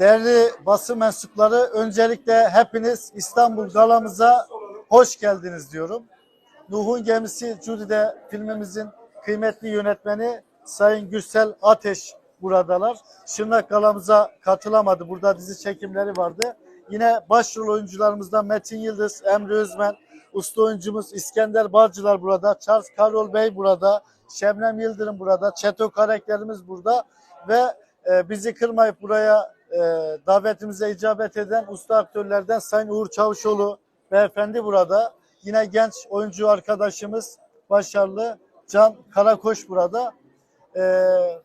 Değerli basın mensupları, öncelikle hepiniz İstanbul Galamıza hoş geldiniz diyorum. Nuh'un Gemisi Cudi'de filmimizin kıymetli yönetmeni Sayın Gürsel Ateş buradalar. Şırnak Galamıza katılamadı. Burada dizi çekimleri vardı. Yine başrol oyuncularımızdan Metin Yıldız, Emre Özmen, usta oyuncumuz İskender Balcılar burada, Charles Karol Bey burada, Şebnem Yıldırım burada, Çeto karakterimiz burada ve e, bizi kırmayıp buraya e, davetimize icabet eden usta aktörlerden Sayın Uğur Çavuşoğlu beyefendi burada. Yine genç oyuncu arkadaşımız başarılı Can Karakoş burada. E,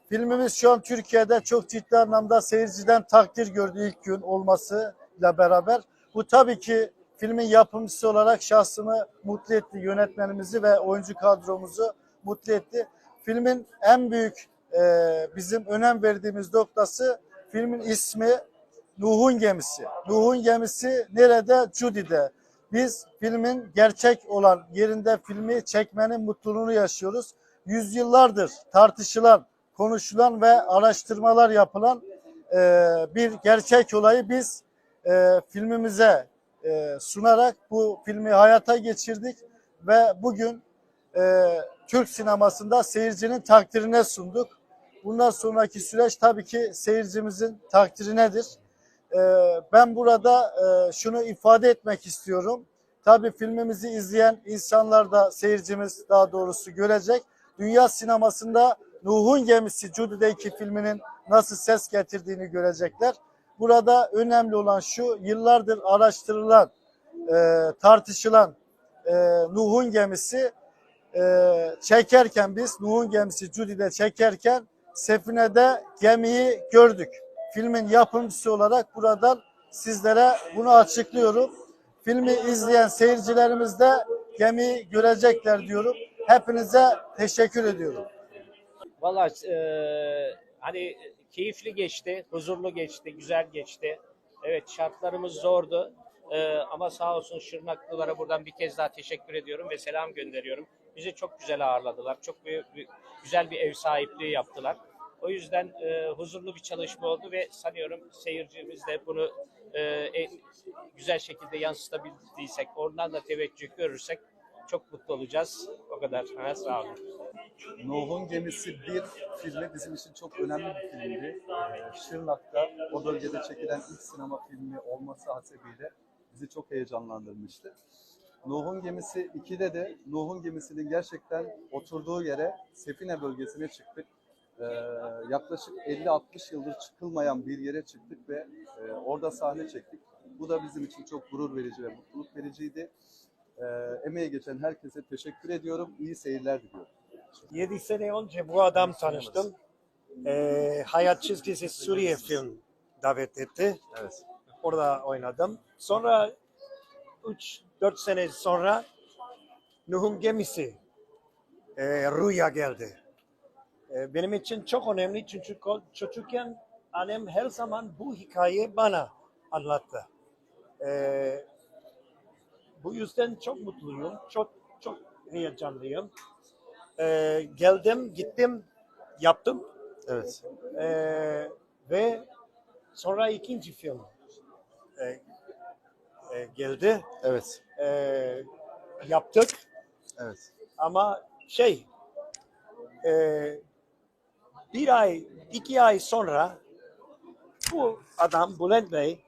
filmimiz şu an Türkiye'de çok ciddi anlamda seyirciden takdir gördü ilk gün olmasıyla beraber. Bu tabii ki filmin yapımcısı olarak şahsımı mutlu etti, yönetmenimizi ve oyuncu kadromuzu mutlu etti. Filmin en büyük e, bizim önem verdiğimiz noktası filmin ismi Nuh'un gemisi. Nuh'un gemisi nerede? Cudi'de. Biz filmin gerçek olan yerinde filmi çekmenin mutluluğunu yaşıyoruz. Yüzyıllardır tartışılan, konuşulan ve araştırmalar yapılan e, bir gerçek olayı biz e, filmimize e, sunarak bu filmi hayata geçirdik ve bugün e, Türk sinemasında seyircinin takdirine sunduk. Bundan sonraki süreç tabii ki seyircimizin takdirinedir. E, ben burada e, şunu ifade etmek istiyorum. Tabii filmimizi izleyen insanlar da seyircimiz daha doğrusu görecek. Dünya sinemasında Nuh'un Gemisi Judy'deki filminin nasıl ses getirdiğini görecekler. Burada önemli olan şu yıllardır araştırılan, e, tartışılan e, Nuh'un gemisi çekerken biz Nuh'un gemisi Judy'de çekerken Sefine'de gemiyi gördük. Filmin yapımcısı olarak buradan sizlere bunu açıklıyorum. Filmi izleyen seyircilerimiz de gemiyi görecekler diyorum. Hepinize teşekkür ediyorum. Valla e, hani keyifli geçti, huzurlu geçti, güzel geçti. Evet şartlarımız zordu. E, ama sağ olsun Şırnaklılara buradan bir kez daha teşekkür ediyorum ve selam gönderiyorum. Bizi çok güzel ağırladılar. Çok büyük, güzel bir ev sahipliği yaptılar. O yüzden e, huzurlu bir çalışma oldu ve sanıyorum seyircimiz de bunu e, en güzel şekilde yansıtabildiysek, oradan da teveccüh görürsek çok mutlu olacağız. O kadar. Ha, sağ olun. Nuh'un Gemisi 1 filmi bizim için çok önemli bir filmdi. Ee, Şırnak'ta o bölgede çekilen ilk sinema filmi olması hasebiyle bizi çok heyecanlandırmıştı. Nuh'un Gemisi 2'de de Nuh'un Gemisi'nin gerçekten oturduğu yere Sefine bölgesine çıktık. Ee, yaklaşık 50-60 yıldır çıkılmayan bir yere çıktık ve e, orada sahne çektik. Bu da bizim için çok gurur verici ve mutluluk vericiydi. Ee, emeğe geçen herkese teşekkür ediyorum. İyi seyirler diliyorum. 7 sene önce bu adam tanıştım. Ee, Hayat Çizgisi Suriye film davet etti. Evet. Orada oynadım. Sonra 3-4 sene sonra Nuh'un gemisi e, Rüya geldi. E, benim için çok önemli çünkü çocukken annem her zaman bu hikayeyi bana anlattı. E, bu yüzden çok mutluyum, çok çok heyecanlıyım. E, geldim, gittim, yaptım Evet. e, ve sonra ikinci film e, e, geldi, Evet. e, yaptık Evet. ama şey e, bir ay, iki ay sonra bu adam Bülent Bey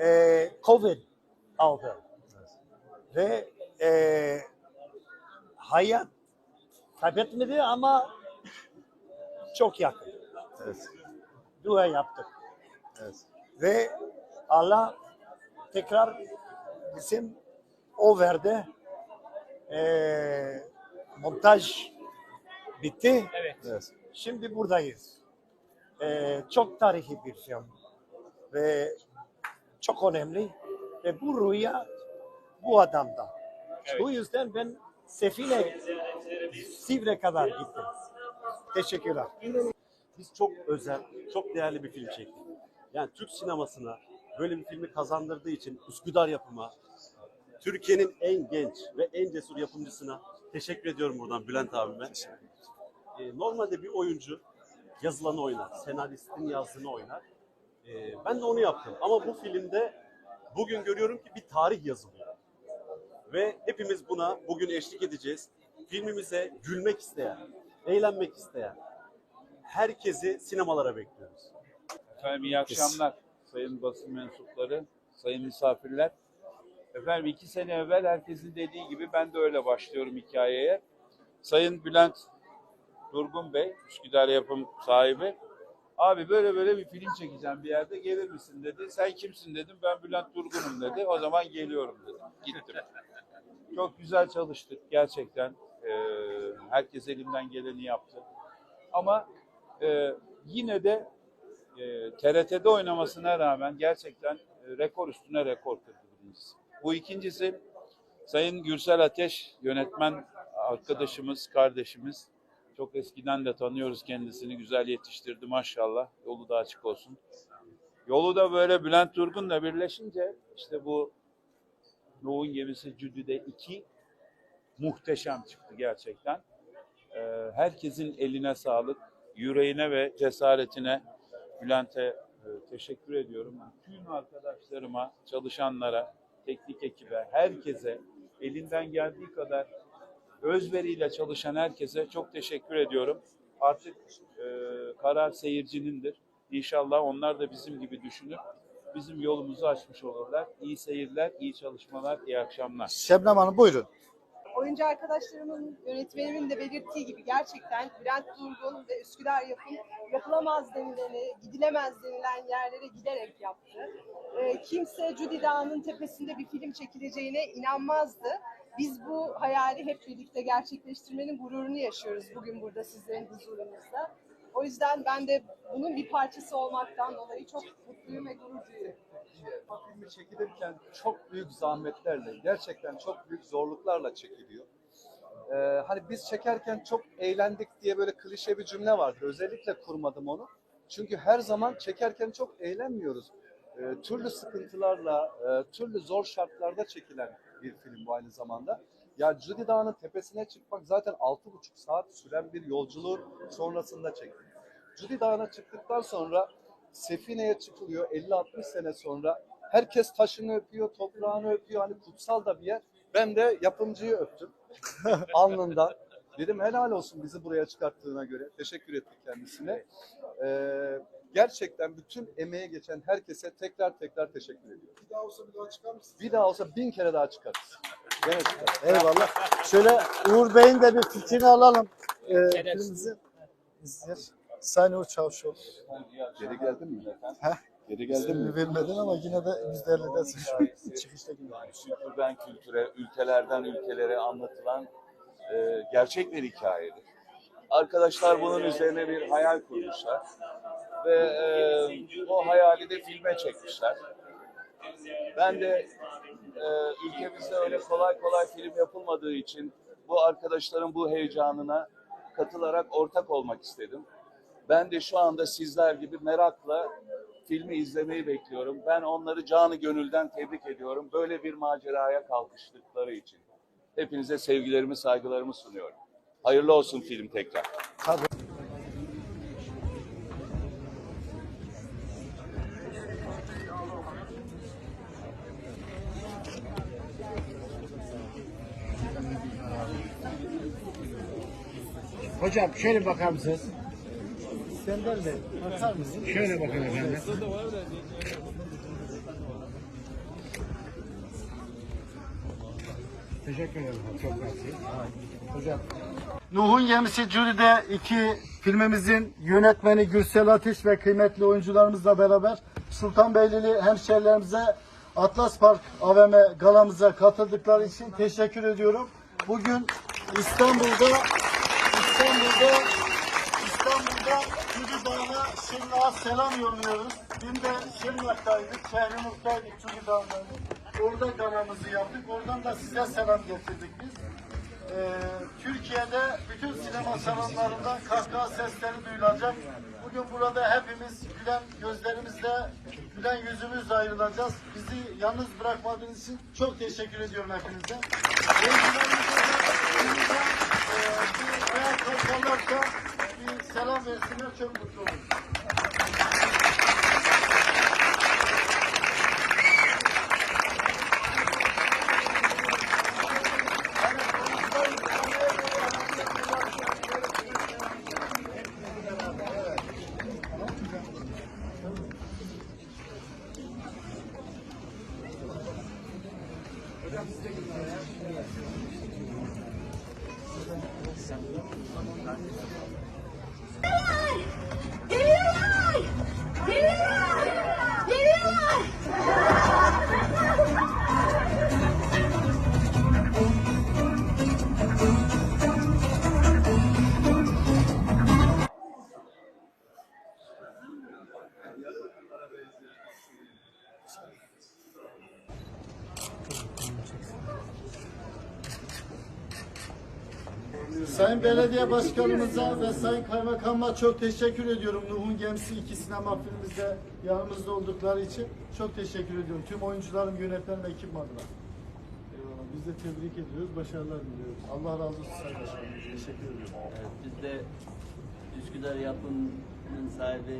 e, Covid aldı ve e, hayat kaybetmedi ama çok yakın. Evet. Dua yaptık. Evet. Ve Allah tekrar bizim o verdi. Ee, montaj bitti. Evet. Evet. Şimdi buradayız. Ee, çok tarihi bir film. Ve çok önemli. Ve bu rüya bu adamda. Evet. Bu yüzden ben Sefine Sivre kadar gittim. Teşekkürler. Biz çok özel, çok değerli bir film çektik. Yani Türk sinemasına böyle bir filmi kazandırdığı için Üsküdar yapıma, Türkiye'nin en genç ve en cesur yapımcısına teşekkür ediyorum buradan Bülent abime. Ee, normalde bir oyuncu yazılanı oynar, senaristin yazdığını oynar. Ee, ben de onu yaptım. Ama bu filmde bugün görüyorum ki bir tarih yazılıyor. Ve hepimiz buna bugün eşlik edeceğiz. Filmimize gülmek isteyen, eğlenmek isteyen herkesi sinemalara bekliyoruz. Efendim iyi akşamlar sayın basın mensupları, sayın misafirler. Efendim iki sene evvel herkesin dediği gibi ben de öyle başlıyorum hikayeye. Sayın Bülent Durgun Bey, Üsküdar yapım sahibi. Abi böyle böyle bir film çekeceğim bir yerde gelir misin dedi. Sen kimsin dedim. Ben Bülent Durgun'um dedi. O zaman geliyorum dedim. Gittim. Çok güzel çalıştık gerçekten. Ee, herkes elinden geleni yaptı. Ama e, yine de e, TRT'de oynamasına rağmen gerçekten e, rekor üstüne rekor kırdı birincisi. Bu ikincisi Sayın Gürsel Ateş yönetmen arkadaşımız, kardeşimiz. Çok eskiden de tanıyoruz kendisini. Güzel yetiştirdi maşallah. Yolu da açık olsun. Yolu da böyle Bülent Turgun'la birleşince işte bu Nuh'un gemisi Cüdü'de iki muhteşem çıktı gerçekten. Ee, herkesin eline sağlık, yüreğine ve cesaretine Bülent'e e, teşekkür ediyorum. Bütün arkadaşlarıma, çalışanlara, teknik ekibe, herkese elinden geldiği kadar özveriyle çalışan herkese çok teşekkür ediyorum. Artık e, karar seyircinindir. İnşallah onlar da bizim gibi düşünüp bizim yolumuzu açmış olurlar. İyi seyirler, iyi çalışmalar, iyi akşamlar. Şebnem Hanım buyurun. oyuncu arkadaşlarımın, yönetmenimin de belirttiği gibi gerçekten Bülent Durgun ve Üsküdar Yapım yapılamaz denileni, gidilemez denilen yerlere giderek yaptı. Ee, kimse Cudi Dağı'nın tepesinde bir film çekileceğine inanmazdı. Biz bu hayali hep birlikte gerçekleştirmenin gururunu yaşıyoruz bugün burada sizlerin huzurunuzda. O yüzden ben de bunun bir parçası olmaktan dolayı çok mutluyum ve gurur duyuyorum. Bu filmi çekilirken çok büyük zahmetlerle, gerçekten çok büyük zorluklarla çekiliyor. Ee, hani biz çekerken çok eğlendik diye böyle klişe bir cümle vardı. Özellikle kurmadım onu. Çünkü her zaman çekerken çok eğlenmiyoruz. Ee, türlü sıkıntılarla, e, türlü zor şartlarda çekilen bir film bu aynı zamanda. Ya Cudi Dağı'nın tepesine çıkmak zaten 6,5 saat süren bir yolculuğun sonrasında çektik. Cudi Dağı'na çıktıktan sonra Sefine'ye çıkılıyor 50-60 sene sonra. Herkes taşını öpüyor, toprağını öpüyor. Hani kutsal da bir yer. Ben de yapımcıyı öptüm alnından. Dedim helal olsun bizi buraya çıkarttığına göre. Teşekkür ettik kendisine. Ee, gerçekten bütün emeğe geçen herkese tekrar tekrar teşekkür ediyorum. Bir daha olsa bir daha çıkar mısın? Bir daha olsa bin kere daha çıkarız. Gene çıkarız. Eyvallah. Şöyle Uğur Bey'in de bir fikrini alalım. Ee, filmimizi izler. Sayın Uğur Çavuşoğlu. Geri geldin mi? Heh. Geri İsmini vermedin ama yine de %50'desin. Çıkışta yine. kültürden kültüre, ülkelerden ülkelere anlatılan e, gerçek bir hikayedir. Arkadaşlar bunun üzerine bir hayal kurmuşlar ve e, o hayali de filme çekmişler. Ben de e, ülkemizde öyle kolay kolay film yapılmadığı için bu arkadaşların bu heyecanına katılarak ortak olmak istedim. Ben de şu anda sizler gibi merakla filmi izlemeyi bekliyorum. Ben onları canı gönülden tebrik ediyorum. Böyle bir maceraya kalkıştıkları için. Hepinize sevgilerimi, saygılarımı sunuyorum. Hayırlı olsun film tekrar. Hocam şöyle bakar mısınız? Senden de bakar mısın? Şöyle bakın efendim. Teşekkür ederim. Çok mersi. Hocam Nuh'un Gemisi Jüri'de iki filmimizin yönetmeni Gürsel Ateş ve kıymetli oyuncularımızla beraber Sultanbeylili hemşehrilerimize Atlas Park AVM galamıza katıldıkları için teşekkür ediyorum. Bugün İstanbul'da İstanbul'da İstanbul'da Cüri Dağı'na Şırnak'a selam yolluyoruz. Dün de Şırnak'taydık, Şehrimurt'taydık, Cüri Dağı'ndaydık. Orada galamızı yaptık. Oradan da size selam getirdik biz. Ee, Türkiye'de bütün sinema salonlarında kahkaha sesleri duyulacak. Bugün burada hepimiz gülen gözlerimizle, gülen yüzümüzle ayrılacağız. Bizi yalnız bırakmadığınız için çok teşekkür ediyorum hepinize. çok mutlu oldum. Belediye Başkanımıza ve Sayın Kaymakam'a çok teşekkür ediyorum. Nuh'un Gemisi iki sinema filmimizde yanımızda oldukları için çok teşekkür ediyorum. Tüm oyuncularım, yönetmenim, ekibim adına. Eyvallah. Biz de tebrik ediyoruz, başarılar diliyoruz. Allah razı olsun Sayın Başkanım. Teşekkür ediyorum. Evet, biz de Üsküdar Yapım'ın sahibi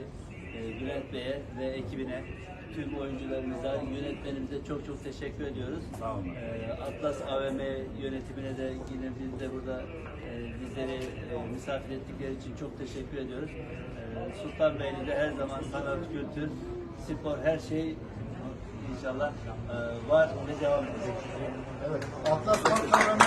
e, Bülent Bey'e ve ekibine, tüm oyuncularımıza, yönetmenimize çok çok teşekkür ediyoruz. Sağ olun. Atlas AVM yönetimine de yine biz de burada e, bizleri e, misafir ettikleri için çok teşekkür ediyoruz. E, Sultanbeyli'de her zaman sanat, kültür, spor her şey inşallah e, var ve devam edecek. Evet. Atlas Kavramı